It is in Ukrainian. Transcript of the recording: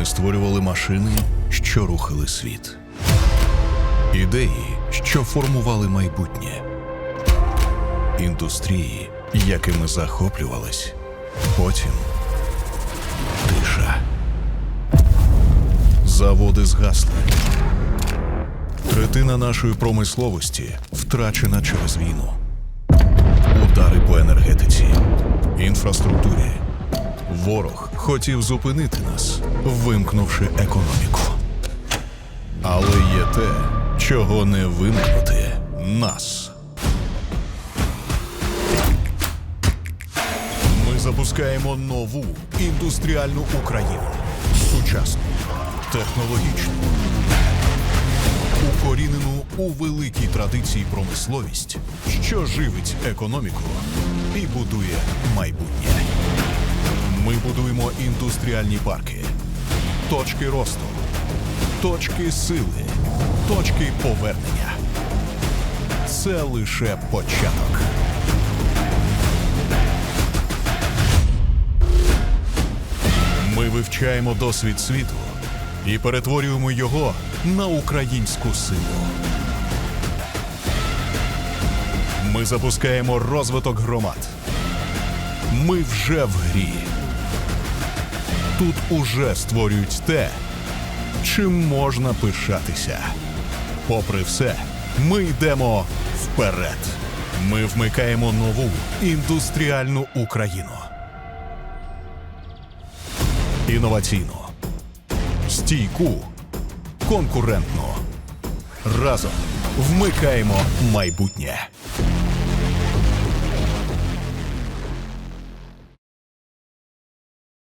Ми створювали машини, що рухали світ, ідеї, що формували майбутнє, індустрії, якими захоплювались. Потім тиша. Заводи згасли. Третина нашої промисловості втрачена через війну. Удари по енергетиці, інфраструктурі. Ворог хотів зупинити нас, вимкнувши економіку. Але є те, чого не вимкнути нас. Ми запускаємо нову індустріальну Україну. Сучасну, технологічну, укорінену у великій традиції промисловість, що живить економіку і будує майбутнє. Будуємо індустріальні парки, точки росту, точки сили, точки повернення. Це лише початок. Ми вивчаємо досвід світу і перетворюємо його на українську силу. Ми запускаємо розвиток громад. Ми вже в грі. Тут уже створюють те, чим можна пишатися. Попри все, ми йдемо вперед. Ми вмикаємо нову індустріальну Україну. Інноваційну, стійку, конкурентну. Разом вмикаємо майбутнє.